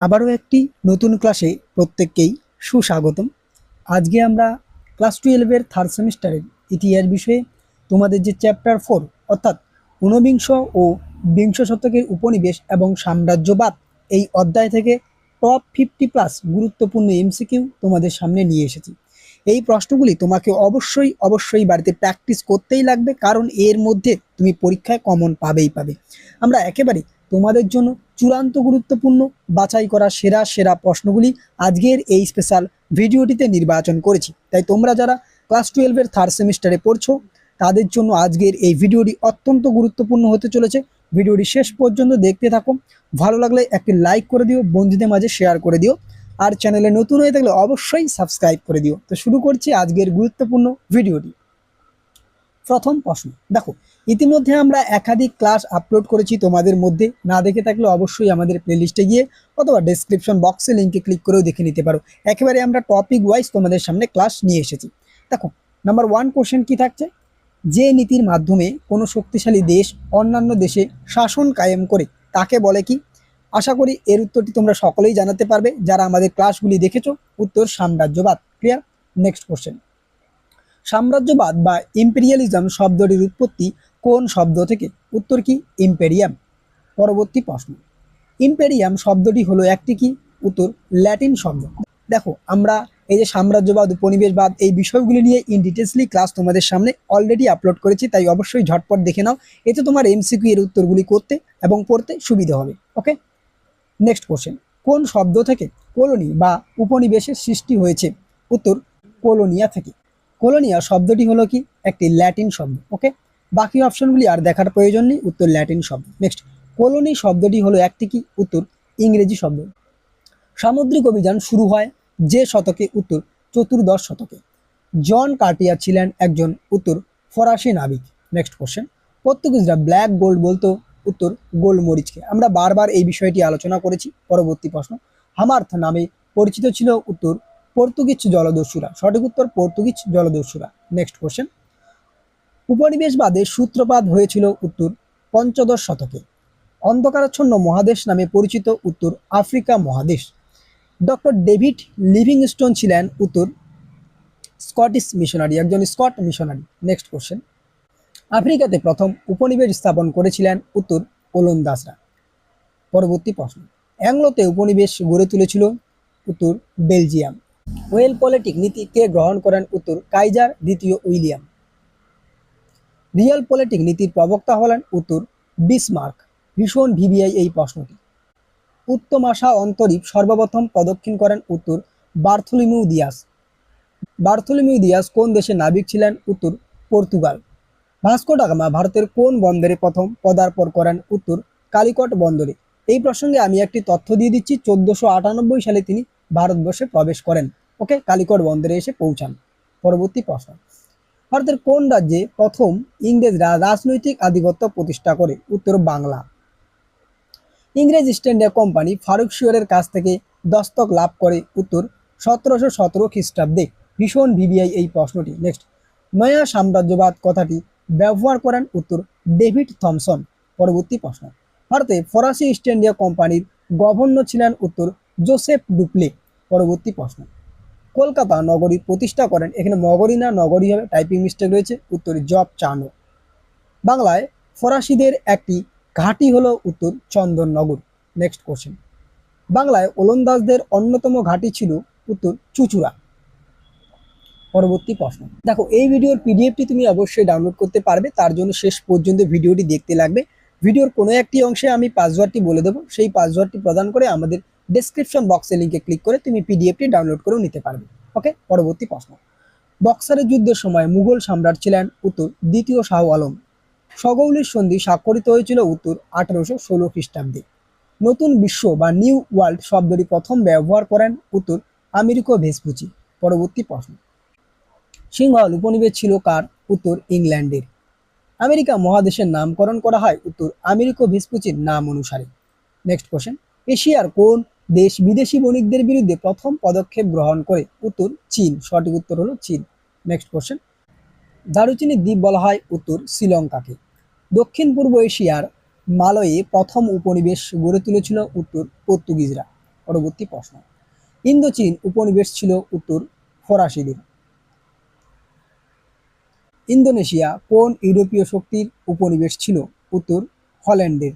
আবারও একটি নতুন ক্লাসে প্রত্যেককেই সুস্বাগতম। আজকে আমরা ক্লাস টুয়েলভের থার্ড সেমিস্টারের ইতিহাস বিষয়ে তোমাদের যে চ্যাপ্টার ফোর অর্থাৎ ঊনবিংশ ও বিংশ শতকের উপনিবেশ এবং সাম্রাজ্যবাদ, এই অধ্যায় থেকে টপ ফিফটি প্লাস গুরুত্বপূর্ণ এমসিকিউ তোমাদের সামনে নিয়ে এসেছি। এই প্রশ্নগুলি তোমাকে অবশ্যই অবশ্যই বাড়িতে প্র্যাকটিস করতেই লাগবে, কারণ এর মধ্যে তুমি পরীক্ষায় কমন পাবেই পাবে। আমরা একেবারে তোমাদের জন্য চূড়ান্ত গুরুত্বপূর্ণ বাছাই করা সেরা সেরা প্রশ্নগুলি আজকের এই স্পেশাল ভিডিওটিতে নির্বাচন করেছি। তাই তোমরা যারা ক্লাস টুয়েলভের থার্ড সেমিস্টারে পড়ছো, তাদের জন্য আজকের এই ভিডিওটি অত্যন্ত গুরুত্বপূর্ণ হতে চলেছে। ভিডিওটি শেষ পর্যন্ত দেখতে থাকো। ভালো লাগলে একটি লাইক করে দিও, বন্ধুদের মাঝে শেয়ার করে দিও। আর চ্যানেলে নতুন হয়ে থাকলে অবশ্যই সাবস্ক্রাইব করে দিও। তো শুরু করছি আজকের গুরুত্বপূর্ণ ভিডিওটি। প্রথম প্রশ্ন। দেখো, ইতিমধ্যে আমরা একাধিক ক্লাস আপলোড করেছি তোমাদের মধ্যে। না দেখে থাকলে অবশ্যই আমাদের প্লেলিস্টে গিয়ে অথবা ডেসক্রিপশন বক্সে লিঙ্কে ক্লিক করেও দেখে নিতে পারো। একেবারে আমরা টপিক ওয়াইজ তোমাদের সামনে ক্লাস নিয়ে এসেছি। দেখো নাম্বার ওয়ান কোশ্চেন কি থাকছে? যে নীতির মাধ্যমে কোনো শক্তিশালী দেশ অন্যান্য দেশে শাসন কায়েম করে, তাকে বলে কি? আশা করি এর উত্তরটি তোমরা সকলেই জানাতে পারবে। যারা আমাদের ক্লাসগুলি দেখেছ, উত্তর সাম্রাজ্যবাদ। ক্লিয়ার নেক্সট কোশ্চেন সাম্রাজ্যবাদ বা ইম্পেরিয়ালিজম শব্দটির উৎপত্তি কোন শব্দ থেকে? উত্তর কি? ইম্পেরিয়াম পরবর্তী প্রশ্ন। ইম্পেরিয়াম শব্দটি হলো একটি কি? উত্তর ল্যাটিন শব্দ। দেখো, আমরা এই যে সাম্রাজ্যবাদ, উপনিবেশবাদ এই বিষয়গুলি নিয়ে ইন ডিটেলসলি ক্লাস তোমাদের সামনে অলরেডি আপলোড করেছি, তাই অবশ্যই ঝটপট দেখে নাও। এতে তোমার এমসিকিউ এর উত্তরগুলি করতে এবং পড়তে সুবিধা হবে ওকে নেক্সট কোশ্চেন কোন শব্দ থেকে কলোনি বা উপনিবেশের সৃষ্টি হয়েছে? উত্তর কোলোনিয়া থেকে। কোলোনিয়া শব্দটি হলো কি? একটি ল্যাটিন শব্দ ওকে বাকি অপশনগুলি আর দেখার প্রয়োজন নেই, উত্তর ল্যাটিন শব্দ। নেক্সট কলোনি শব্দটি হলো একটি কি? উত্তর ইংরেজি শব্দ। সামুদ্রিক অভিযান শুরু হয় যে শতকে, উত্তর চতুর্দশ শতকে। জন কার্টিয়া ছিলেন একজন উত্তর ফরাসি নাবিক। নেক্সট কোশ্চেন পর্তুগিজরা ব্ল্যাক গোল্ড বলতো, উত্তর গোলমরিচকে। আমরা বারবার এই বিষয়টি আলোচনা করেছি, পরবর্তী প্রশ্ন, হামার্থ নামে পরিচিত ছিল, উত্তর পর্তুগিজ জলদস্যুরা। সঠিক উত্তর পর্তুগিজ জলদস্যুরা। নেক্সট কোশ্চেন উপনিবেশবাদের সূত্রপাত হয়েছিল উত্তর পঞ্চদশ শতকে। অন্ধকারাচ্ছন্ন মহাদেশ নামে পরিচিত উত্তর আফ্রিকা মহাদেশ। ডক্টর ডেভিড লিভিংস্টোন ছিলেন উত্তর স্কটিশ মিশনারি, একজন স্কট মিশনারি। নেক্সট কোশ্চেন আফ্রিকাতে প্রথম উপনিবেশ স্থাপন করেছিলেন উত্তর ওলন্দাসরা পরবর্তী প্রশ্ন। অ্যাংলোতে উপনিবেশ গড়ে তুলেছিল উত্তর বেলজিয়াম। ওয়েল পলিটিক নীতিকে গ্রহণ করেন উত্তর কাইজার দ্বিতীয় উইলিয়াম। রিয়াল পলিটিক নীতির প্রবক্তা হলেন উত্তর বিসমার্ক। ভীষণ ভিভিআই এই প্রশ্নটি। উত্তম আশা অন্তরীপ সর্বপ্রথম প্রদক্ষিণ করেন উত্তর বার্থলিমিউ দিয়াস। বার্থলিমিউ দিয়াস কোন দেশে নাবিক ছিলেন? উত্তর পর্তুগাল। ভাস্কো ডাগামা ভারতের কোন বন্দরে প্রথম পদার্পণ করেন? উত্তর কালিকট বন্দরে। এই প্রসঙ্গে আমি একটি তথ্য দিয়ে দিচ্ছি। চোদ্দশো সালে তিনি ভারতবর্ষে প্রবেশ করেন। ওকে কালিকট বন্দরে এসে পৌঁছান। পরবর্তী প্রশ্ন। ভারতের কোন রাজ্যে প্রথম ইংরেজরা রাজনৈতিক আধিপত্য প্রতিষ্ঠা করে? উত্তর বাংলা। ইংরেজ ইস্ট ইন্ডিয়া কোম্পানি ফারুক শিওরের কাছ থেকে দস্তক লাভ করে। উত্তর, সতেরোশো সতেরো খ্রিস্টাব্দে। ভীষণ ভিভিআই এই প্রশ্নটি। নেক্সট নয়া সাম্রাজ্যবাদ কথাটি ব্যবহার করেন উত্তর ডেভিড থমসন। পরবর্তী প্রশ্ন। ভারতে ফরাসি ইস্ট ইন্ডিয়া কোম্পানির গভর্নর ছিলেন উত্তর জোসেফ ডুপ্লে। পরবর্তী প্রশ্ন। কলকাতা নগরী প্রতিষ্ঠা করেন। এখানে মগরী না নগরী হবে টাইপিং মিস্টেক রয়েছে। উত্তর জব চানো। বাংলায় ফরাসিদের একটি ঘাঁটি হলো উত্তর চন্দননগর। নেক্সট কোশ্চেন বাংলায় ওলন্দাজদের অন্যতম ঘাঁটি ছিল উত্তর চুচুড়া। পরবর্তী প্রশ্ন। দেখো, এই ভিডিওর পিডিএফটি তুমি অবশ্যই ডাউনলোড করতে পারবে। তার জন্য শেষ পর্যন্ত ভিডিওটি দেখতে লাগবে। ভিডিওর কোনো একটি অংশে আমি পাসওয়ার্ডটি বলে দেবো। সেই পাসওয়ার্ডটি প্রদান করে আমাদের ডেসক্রিপশন বক্সে লিঙ্কে ক্লিক করে তুমি পিডিএফটি ডাউনলোড করেও নিতে পারবে। ওকে পরবর্তী প্রশ্ন। বক্সারের যুদ্ধের সময় মুঘল সম্রাট ছিলেন উত্তর, দ্বিতীয় শাহ আলম। সগৌলির সন্ধি স্বাক্ষরিত হয়েছিল উত্তর আঠারোশো ষোলো খ্রিস্টাব্দে। নতুন বিশ্ব বা নিউ ওয়ার্ল্ড শব্দটি প্রথম ব্যবহার করেন উত্তর আমেরিকো ভেসপুচি পরবর্তী প্রশ্ন। সিংহল উপনিবেশ ছিল কার? উত্তর ইংল্যান্ডের। আমেরিকা মহাদেশের নামকরণ করা হয়। উত্তর আমেরিকো ভেসপুচির নাম অনুসারে। নেক্সট কোশ্চেন এশিয়ার কোন দেশ বিদেশি বণিকদের বিরুদ্ধে প্রথম পদক্ষেপ গ্রহণ করে? উত্তর, চীন। সঠিক উত্তর হলো চীন। নেক্সট কোশ্চেন দারুচিনি দ্বীপ বলা হয় উত্তর শ্রীলঙ্কাকে। দক্ষিণ পূর্ব এশিয়ার মালয়ে প্রথম উপনিবেশ গড়ে তুলেছিল উত্তর পর্তুগিজরা। পরবর্তী প্রশ্ন। ইন্দোচীন উপনিবেশ ছিল উত্তর ফরাসিদের। ইন্দোনেশিয়া কোন ইউরোপীয় শক্তির উপনিবেশ ছিল? উত্তর, হল্যান্ডের।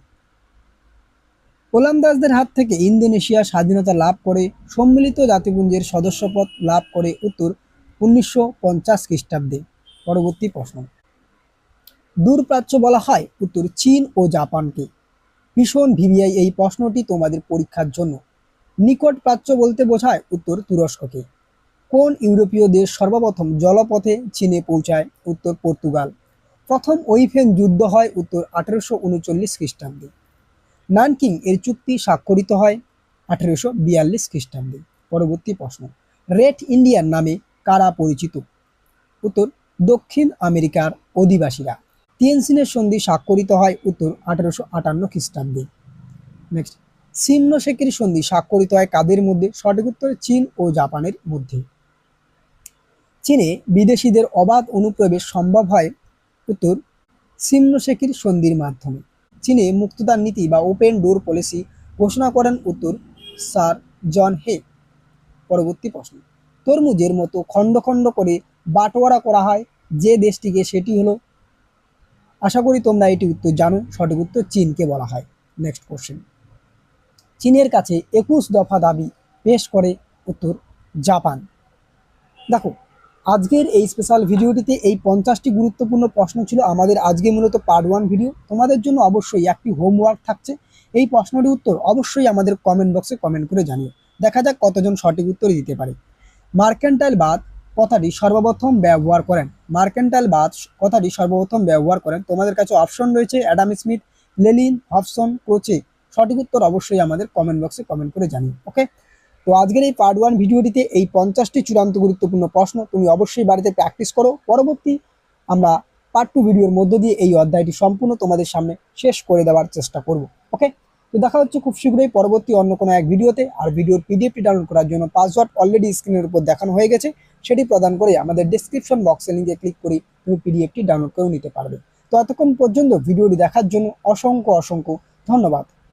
ওলন্দাজদের হাত থেকে ইন্দোনেশিয়া স্বাধীনতা লাভ করে, সম্মিলিত জাতিপুঞ্জের সদস্যপদ লাভ করে, উত্তর, উনিশশো পঞ্চাশ খ্রিস্টাব্দে। পরবর্তী প্রশ্ন। দূরপ্রাচ্য বলা হয়, উত্তর, চীন ও জাপানকে। ভীষণ ভিভিআই এই প্রশ্নটি তোমাদের পরীক্ষার জন্য। নিকট প্রাচ্য বলতে বোঝায়, উত্তর, তুরস্ককে। কোন ইউরোপীয় দেশ সর্বপ্রথম জলপথে চীনে পৌঁছায়? উত্তর পর্তুগাল। প্রথম ওইফেন যুদ্ধ হয় উত্তর আঠেরোশো উনচল্লিশ খ্রিস্টাব্দে। নানকিং এর চুক্তি স্বাক্ষরিত হয় আঠেরোশো বিয়াল্লিশ খ্রিস্টাব্দে। পরবর্তী প্রশ্ন, রেড ইন্ডিয়ান নামে কারা পরিচিত? উত্তর, দক্ষিণ আমেরিকার অধিবাসীরা। তিয়েনসিনের সন্ধি স্বাক্ষরিত হয় উত্তর আঠেরোশো আটান্ন খ্রিস্টাব্দে। নেক্সট শেখের সন্ধি স্বাক্ষরিত হয় কাদের মধ্যে? সঠিক উত্তর চীন ও জাপানের মধ্যে। চীনে বিদেশিদের অবাধ অনুপ্রবেশ সম্ভব হয় উত্তর ছিন্ন শেখের সন্ধির মাধ্যমে। চীনে মুক্তদান নীতি বা ওপেন ডোর পলিসি ঘোষণা করেন উত্তর স্যার জন হে। পরবর্তী প্রশ্ন। তরমুজের মতো খণ্ড খণ্ড করে বাটোয়ারা করা হয় যে দেশটিকে সেটি হলো। আশা করি তোমরা এটি উত্তর জানো, সঠিক উত্তর চীনকে বলা হয়। নেক্সট কোশ্চেন চীনের কাছে একুশ দফা দাবি পেশ করে উত্তর জাপান। দেখো আজকের এই স্পেশাল ভিডিওটিতে এই পঞ্চাশটি গুরুত্বপূর্ণ প্রশ্ন ছিল আমাদের আজকে মূলত পার্ট ওয়ান ভিডিও তোমাদের জন্য অবশ্যই একটি হোমওয়ার্ক থাকছে। এই প্রশ্নটির উত্তর অবশ্যই আমাদের কমেন্ট বক্সে কমেন্ট করে জানিও। দেখা যাক কতজন সঠিক উত্তর দিতে পারে। মার্কেন্টাইল বাদ কথাটি সর্বপ্রথম ব্যবহার করেন। মার্কেন্টাইল বাদ কথাটি সর্বপ্রথম ব্যবহার করেন। তোমাদের কাছে অপশন রয়েছে অ্যাডাম স্মিথ লেলিন হবসন কোচে সঠিক উত্তর অবশ্যই আমাদের কমেন্ট বক্সে কমেন্ট করে জানিও। ওকে তো আজকের এই পার্ট ওয়ান ভিডিওটিতে এই পঞ্চাশটি চূড়ান্ত গুরুত্বপূর্ণ প্রশ্ন তুমি অবশ্যই বাড়িতে প্র্যাকটিস করো। পরবর্তী আমরা পার্ট টু ভিডিওর মধ্য দিয়ে এই অধ্যায়টি সম্পূর্ণ তোমাদের সামনে শেষ করে দেওয়ার চেষ্টা করব। ওকে তো দেখা হচ্ছে খুব শীঘ্রই পরবর্তী অন্য কোনো এক ভিডিওতে। আর ভিডিওর পিডিএফটি ডাউনলোড করার জন্য পাসওয়ার্ড অলরেডি স্ক্রিনের উপর দেখানো হয়ে গেছে। সেটি প্রদান করে আমাদের ডিসক্রিপশন বক্সে লিঙ্কে ক্লিক করে তুমি পিডিএফটি ডাউনলোড করেও নিতে পারবে। তো এতক্ষণ পর্যন্ত ভিডিওটি দেখার জন্য অসংখ্য অসংখ্য ধন্যবাদ।